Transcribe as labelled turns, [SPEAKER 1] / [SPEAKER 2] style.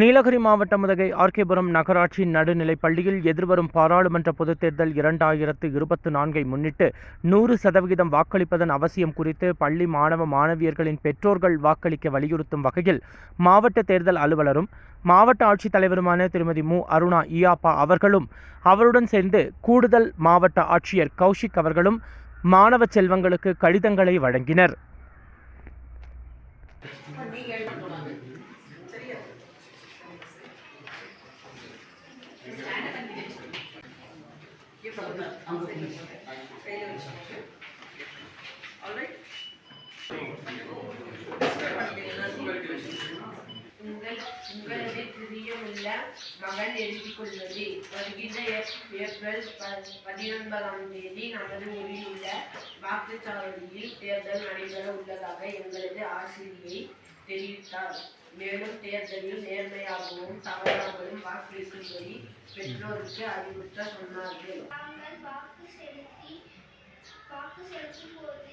[SPEAKER 1] நீலகிரி மாவட்டம் முதகை ஆர்கேபுரம் நகராட்சி நடுநிலைப் பள்ளியில் எதிர்வரும் பாராளுமன்ற பொதுத் தேர்தல் இரண்டாயிரத்து இருபத்து நான்கை முன்னிட்டு நூறு சதவிகிதம் வாக்களிப்பதன் அவசியம் குறித்து பள்ளி மாணவ மாணவியர்களின் பெற்றோர்கள் வாக்களிக்க வலியுறுத்தும் வகையில் மாவட்ட தேர்தல் அலுவலரும் மாவட்ட ஆட்சித்தலைவருமான திருமதி மு. அருணா இயாப்பா அவர்களும் அவருடன் சேர்ந்து கூடுதல் மாவட்ட ஆட்சியர் கௌஷிக் அவர்களும் மாணவ செல்வங்களுக்கு கடிதங்களை வழங்கினர்.
[SPEAKER 2] உங்கள் உங்களது உள்ள மகன் எழுதிக் கொள்வது வருகின்ற ஏப்ரல் ப- பதினொன்பதாம் தேதி நமது ஊரில் உள்ள வாக்குச்சாவடியில் தேர்தல் நடைபெற உள்ளதாக எங்களது ஆசிரியை தெரிவித்தார் மேலும் தேர்தலில் நேர்மையாகவும் தவறாமலும் வாக்களிக்கும்படி பெற்றோருக்கு அறிவுறுத்த சொன்னார்கள்
[SPEAKER 3] நாங்கள் வாக்கு செலுத்தி வாக்கு செலுத்தும் போது எனது